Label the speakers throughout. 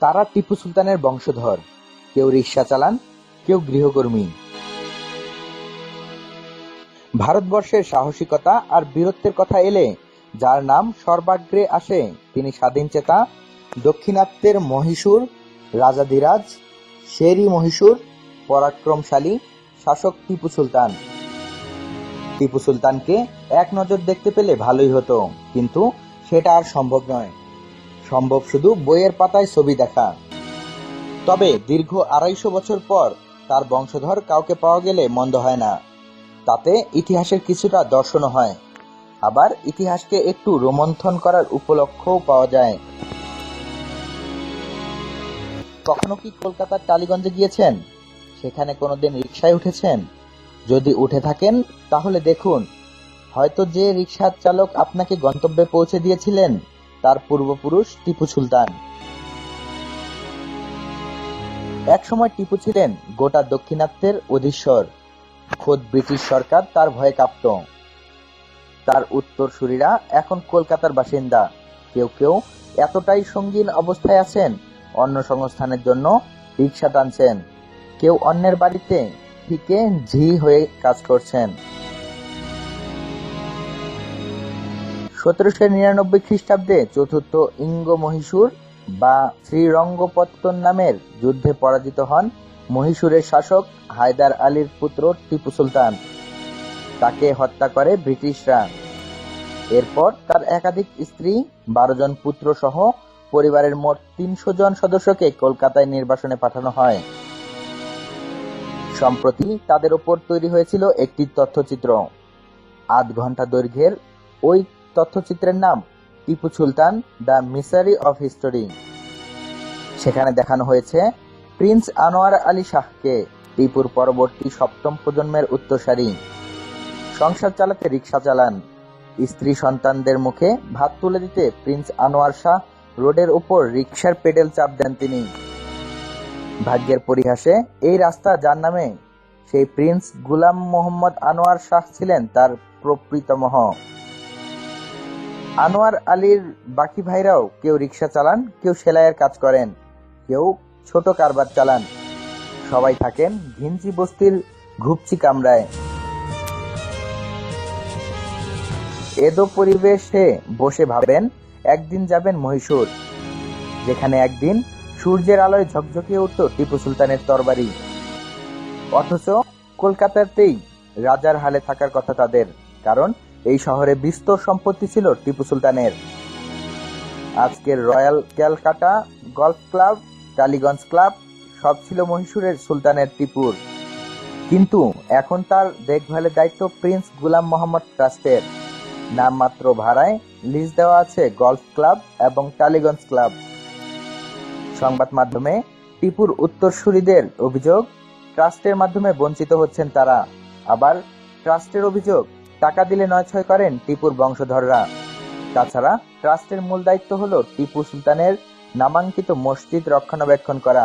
Speaker 1: তারা টিপু সুলতানের বংশধর। কেউ রিক্সা চালান, কেউ গৃহকর্মী। ভারতবর্ষের সাহসিকতা আর বীরত্বের কথা এলে, যার নাম সর্বাগ্রে আসে, তিনি স্বাধীন চেতা, দক্ষিণাত্যের মহীশূর রাজাধিরাজ শেরি মহীশূর, পরাক্রমশালী, শাসক টিপু সুলতান। টিপু সুলতানকে এক নজর দেখতে পেলে ভালোই হতো, কিন্তু সেটা আর সম্ভব নয়। সম্ভব শুধু বইয়ের পাতায় ছবি দেখা। তবে দীর্ঘ আড়াইশো বছর পর তার বংশধর কাউকে পাওয়া গেলে মন্দ হয় না। তাতে ইতিহাসের কিছুটা দর্শনও হয়। আবার ইতিহাসকে একটু রোমন্থন করার উপলক্ষও পাওয়া যায়। কখনো কি কলকাতার টালিগঞ্জে গিয়েছেন? সেখানে কোনোদিন রিক্সায় উঠেছেন? যদি উঠে থাকেন, তাহলে দেখুন। হয়তো যে রিক্সার চালক আপনাকে গন্তব্যে পৌঁছে দিয়েছিলেন। তার পূর্বপুরুষ টিপু সুলতান। একসময় টিপু ছিলেন গোটা দক্ষিণাত্যের অধীশ্বর। খোদ ব্রিটিশ সরকার তার ভয়ে কাঁপত। তার উত্তরসূরিরা এখন কলকাতার বাসিন্দা। কেউ কেউ এতটাই সঙ্গীন অবস্থায় আছেন, অন্য সংস্থানের জন্য রিক্সা টানছেন। কেউ অন্যের বাড়িতে থেকে ঝি হয়ে কাজ করছেন। সতেরোশো নিরানব্বই খ্রিস্টাব্দে চতুর্থ ইঙ্গ মহীশূর বা শ্রীরঙ্গপত্তন নামের যুদ্ধে পরাজিত হন মহীশূরের শাসক হায়দার আলীর পুত্র টিপু সুলতান। তাকে হত্যা করে ব্রিটিশরা। এরপর তার একাধিক স্ত্রী, বারো জন পুত্র সহ পরিবারের মোট তিনশো জন সদস্যকে কলকাতায় নির্বাসনে পাঠানো হয়। সম্প্রতি তাদের ওপর তৈরি হয়েছিল একটি তথ্যচিত্র। আধ ঘণ্টা দৈর্ঘ্যের ওই তথ্যচিত্রের নাম Tipu Sultan, the misery of history. সেখানে দেখানো হয়েছে প্রিন্স আনোয়ার আলী শাহকে টিপুর পরবর্তী সপ্তম প্রজন্মের উত্তরসারি। সংসার চালাতে রিক্সা চালান। স্ত্রী সন্তানদের মুখে ভাত তুলে দিতে প্রিন্স আনোয়ার শাহ রোডের উপর রিক্সার পেডেল চাপ দেন তিনি। ভাগ্যের পরিহাসে এই রাস্তা যার নামে সেই প্রিন্স গুলাম মোহাম্মদ আনোয়ার শাহ ছিলেন তার প্রপ্রীতমহ আনোয়ার আলীর বাকি ভাইরাও কেউ রিক্সা চালান, কেউ সেলাইয়ের কাজ করেন, কেউ ছোট কারবার চালান। সবাই থাকেন ঘিঞ্চি বস্তির ঘুপচি কামরায়। এদো পরিবেশে বসে ভাবেন, একদিন যাবেন মহীশূর। যেখানে একদিন সূর্যের আলোয় ঝকঝকিয়ে উঠত টিপু সুলতানের তরবারি। অথচ কলকাতাতেই রাজার হালে থাকার কথা তাদের, কারণ এই শহরে বিস্তর সম্পত্তি ছিল টিপু সুলতানের। আজকের royal Calcutta golf club, Tollygunge club, সব ছিল মহীশূরের সুলতানের টিপুর। কিন্তু এখন তার দেখভালের দায়িত্ব প্রিন্স গুলাম মোহাম্মদ ট্রাস্টের। নামমাত্র ভাড়ায় লিজ দেওয়া আছে গলফ ক্লাব এবং টালিগঞ্জ ক্লাব। সংবাদ মাধ্যমে টিপুর উত্তরসূরিদের অভিযোগ, ট্রাস্টের মাধ্যমে বঞ্চিত হচ্ছেন তারা। আবার ট্রাস্টের অভিযোগ টাকা দিলে নয় ছয় করেন টিপুর বংশধররা। তাছাড়া ট্রাস্টের মূল দায়িত্ব হলো টিপু সুলতানের নামাঙ্কিত মসজিদ রক্ষণাবেক্ষণ করা।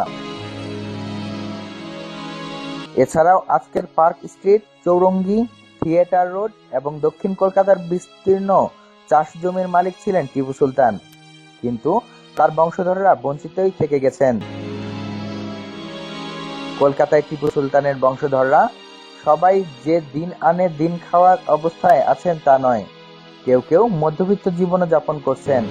Speaker 1: এছাড়াও আজকের park street, Chowringhee, theatre road এবং দক্ষিণ কলকাতার বিস্তীর্ণ চাষ জমির মালিক ছিলেন টিপু সুলতান। কিন্তু তার বংশধররা বঞ্চিতই থেকে গেছেন। কলকাতায় টিপু সুলতানের বংশধররা সবাই যে দিন আনে দিন খাওয়ার অবস্থায় আছেন তা নয়। কেউ কেউ মধ্যবিত্ত জীবন যাপন করছেন।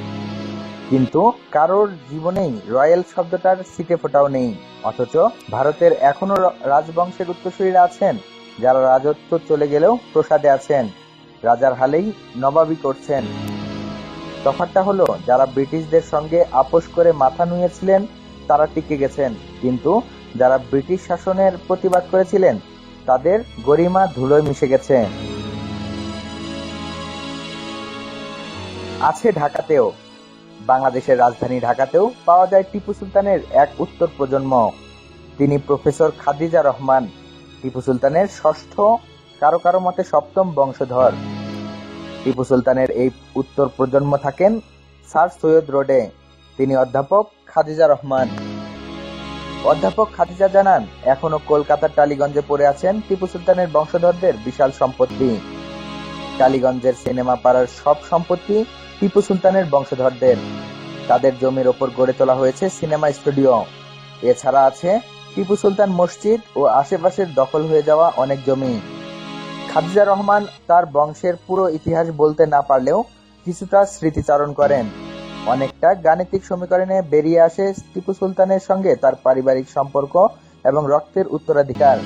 Speaker 1: কিন্তু কারোর জীবনেই রয়্যাল শব্দটার সিটে ফোটাও নেই। অথচ ভারতের এখনও রাজবংশের উত্তরসূরীরা আছেন, যারা রাজত্ব চলে গেলেও প্রসাদে আছেন, রাজার হালেই নবাবি করছেন। তফাৎটা হলো, যারা ব্রিটিশদের সঙ্গে আপোষ করে মাথা নুয়েছিলেন, তারা টিকে গেছেন। কিন্তু যারা ব্রিটিশ শাসনের প্রতিবাদ করেছিলেন তাদের গরিমা ধুলোয় মিশে গেছে। আছে ঢাকাতেও, বাংলাদেশের রাজধানী ঢাকাতেও পাওয়া যায় টিপু সুলতানের এক উত্তর প্রজন্ম। তিনি প্রফেসর খাদিজা রহমান, টিপু সুলতানের ষষ্ঠ কারও কারও মতে সপ্তম বংশধর। টিপু সুলতানের এই উত্তর প্রজন্ম থাকেন স্যার সৈয়দ রোডে। তিনি অধ্যাপক খাদিজা রহমান। অধ্যাপক খাদিজা জানান, এখনও কলকাতার টালিগঞ্জে পড়ে আছেন টিপু সুলতানের বংশধরদের বিশাল সম্পত্তি। টালিগঞ্জের সিনেমা পাড়ার সব সম্পত্তি টিপু সুলতানের বংশধরদের। তাদের জমির ওপর গড়ে তোলা হয়েছে সিনেমা স্টুডিও। এছাড়া আছে টিপু সুলতান মসজিদ ও আশেপাশের দখল হয়ে যাওয়া অনেক জমি। খাদিজা রহমান তার বংশের পুরো ইতিহাস বলতে না পারলেও কিছুটা স্মৃতিচারণ করেন। অনেকটা গাণিতিক সমীকরণে বেরিয়ে আসে টিপু সুলতানের সঙ্গে তার পারিবারিক সম্পর্ক এবং রক্তের উত্তরাধিকার।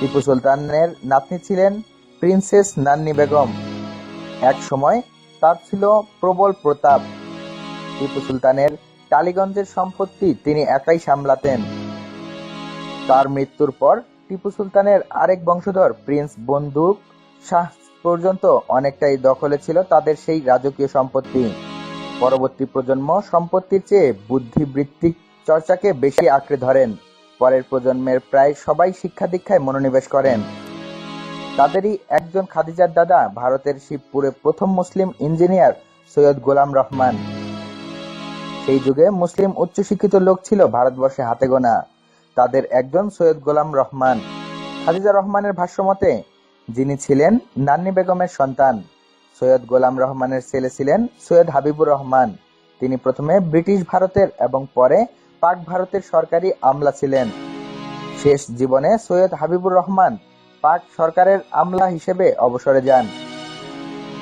Speaker 1: টিপু সুলতানের নাতনি ছিলেন প্রিন্সেস নান্নি বেগম। এক সময় তার ছিল প্রবল প্রতাপ। টিপু সুলতানের টালিগঞ্জের সম্পত্তি তিনি একাই সামলাতেন। তার মৃত্যুর পর টিপু সুলতানের আরেক বংশধর প্রিন্স বন্দুক শাহ পর্যন্ত অনেকটাই দখলে ছিল তাদের সেই রাজকীয় সম্পত্তি। পরবর্তী প্রজন্ম সম্পত্তির চেয়ে বুদ্ধিবৃত্তিক চর্চাকে বেশি আঁকড়ে ধরেন। পরের প্রজন্মের প্রায় সবাই শিক্ষা দীক্ষায় মনোনিবেশ করেন। তাদেরই একজন খাদিজার দাদা ভারতের শিবপুরে প্রথম মুসলিম ইঞ্জিনিয়ার সৈয়দ গোলাম রহমান। সেই যুগে মুসলিম উচ্চশিক্ষিত লোক ছিল ভারতবর্ষে হাতে গোনা। তাদের একজন সৈয়দ গোলাম রহমান। খাদিজা রহমানের ভাষ্যমতে, যিনি ছিলেন নান্নি বেগমের সন্তান। সৈয়দ গোলাম রহমানের ছেলে ছিলেন সৈয়দ হাবিবুর রহমান। তিনি প্রথমে ব্রিটিশ ভারতের এবং পরে পাক ভারতের সরকারি আমলা ছিলেন। শেষ জীবনে সৈয়দ হাবিবুর রহমান পাক সরকারের আমলা হিসেবে অবসরে যান।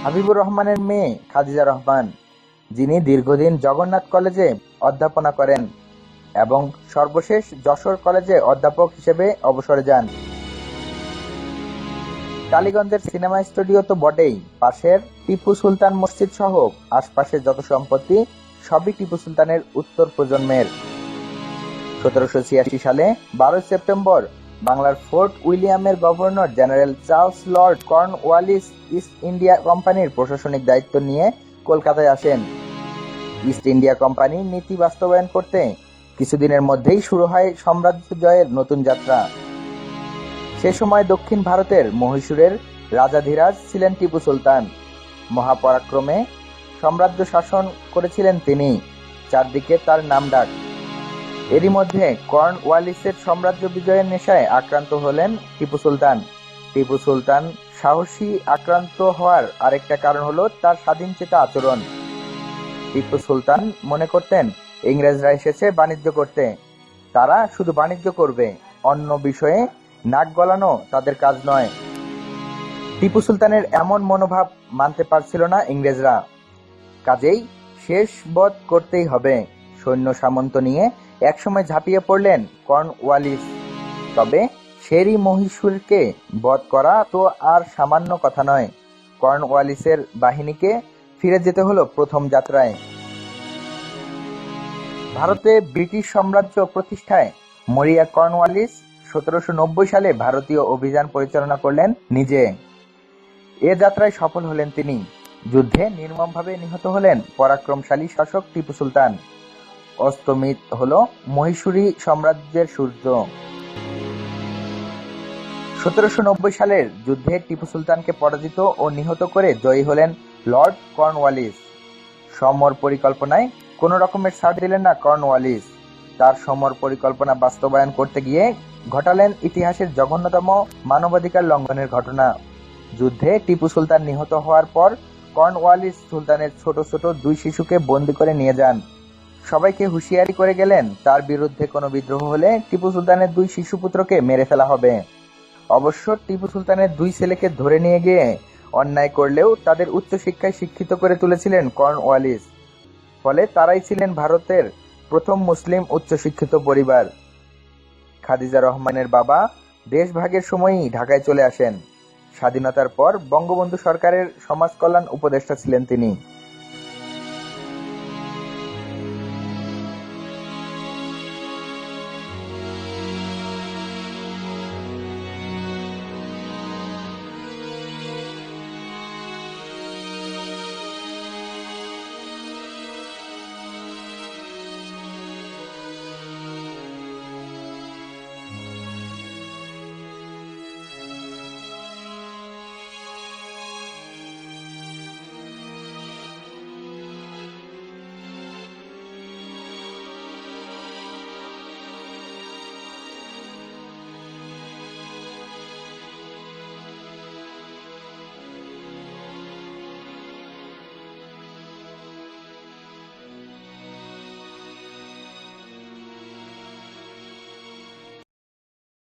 Speaker 1: হাবিবুর রহমানের মেয়ে খাদিজা রহমান, যিনি দীর্ঘদিন জগন্নাথ কলেজে অধ্যাপনা করেন এবং সর্বশেষ যশোর কলেজে অধ্যাপক হিসেবে অবসরে যান। টালিগঞ্জের সিনেমা স্টুডিও তো বটেই। পাশের টিপু সুলতান মসজিদ সহ আশপাশের যত সম্পত্তি, সবই টিপু সুলতানের উত্তর প্রজন্মের। সতেরোশো ছিয়াশি সালে বারোই সেপ্টেম্বর বাংলার fort উইলিয়ামের governor general Charles Lord Cornwallis East India কোম্পানির প্রশাসনিক দায়িত্ব নিয়ে কলকাতায় আসেন। ইস্ট ইন্ডিয়া কোম্পানি নীতি বাস্তবায়ন করতে কিছুদিনের মধ্যেই শুরু হয় সাম্রাজ্য জয়ের নতুন যাত্রা। সে সময় দক্ষিণ ভারতের মহীশূরের রাজাধিরাজ ছিলেন টিপু সুলতান। মহাপরাক্রমে সাম্রাজ্য শাসন করেছিলেন তিনি, চারদিকে তার নাম ডাক। এরই মধ্যে কর্ন ওয়ালিসের সাম্রাজ্য বিজয়ের নেশায় আক্রান্ত হলেন টিপু সুলতান। টিপু সুলতান সাহসী আক্রান্ত হওয়ার আরেকটা কারণ হলো তার স্বাধীনচেতা আচরণ। টিপু সুলতান মনে করতেন, ইংরেজরা এসেছে বাণিজ্য করতে। তারা শুধু বাণিজ্য করবে, অন্য বিষয়ে নাক গলানো তাদের কাজ নয়। টিপু সুলতানের এমন মনোভাব মানতে পারছিল না ইংরেজরা। কাজেই শেষ বধ করতেই হবে। সৈন্য সামন্ত নিয়ে একসময় ঝাঁপিয়ে পড়লেন কর্নওয়ালিস। তবে শেরি মহীশূরকে বধ করা তো আর সামান্য কথা নয়। কর্নওয়ালিসের বাহিনীকে ফিরে যেতে হলো প্রথম যাত্রায়। ভারতে ব্রিটিশ সাম্রাজ্য প্রতিষ্ঠায় মরিয়া কর্নওয়ালিস সতেরোশো নব্বই সালে ভারতীয় অভিযান পরিচালনা করলেন নিজে। এ যাত্রায় সফল হলেন তিনি। যুদ্ধে নির্মমভাবে নিহত হলেন পরাক্রমশালী শাসক টিপু সুলতান। অস্তমিত হল মহীশূরী সাম্রাজ্যের সূর্য। সতেরোশো নব্বই সালের যুদ্ধে টিপু সুলতানকে পরাজিত ও নিহত করে জয়ী হলেন লর্ড কর্নওয়ালিস। সমর পরিকল্পনায় কোনো রকমের ছাড় দিলেন না কর্নওয়ালিস। তার সমর পরিকল্পনা বাস্তবায়ন করতে গিয়ে ঘটালেন ইতিহাসের জঘন্যতম মানবাধিকার লঙ্ঘনের ঘটনা। যুদ্ধে টিপু সুলতান নিহত হওয়ার পর কর্নওয়ালিস সুলতানের ছোট ছোট দুই শিশুকে বন্দি করে নিয়ে যান। সবাইকে হুঁশিয়ারি করে গেলেন, তার বিরুদ্ধে কোনো বিদ্রোহ হলে টিপু সুলতানের দুই শিশুপুত্রকে মেরে ফেলা হবে। অবশ্য টিপু সুলতানের দুই ছেলেকে ধরে নিয়ে গিয়ে অন্যায় করলেও তাদের উচ্চশিক্ষায় শিক্ষিত করে তুলেছিলেন কর্নওয়ালিস। ফলে তারাই ছিলেন ভারতের প্রথম মুসলিম উচ্চশিক্ষিত পরিবার। খাদিজা রহমানের বাবা দেশভাগের সময়ই ঢাকায় চলে আসেন। স্বাধীনতার পর বঙ্গবন্ধু সরকারের সমাজ কল্যাণ উপদেষ্টা ছিলেন তিনি।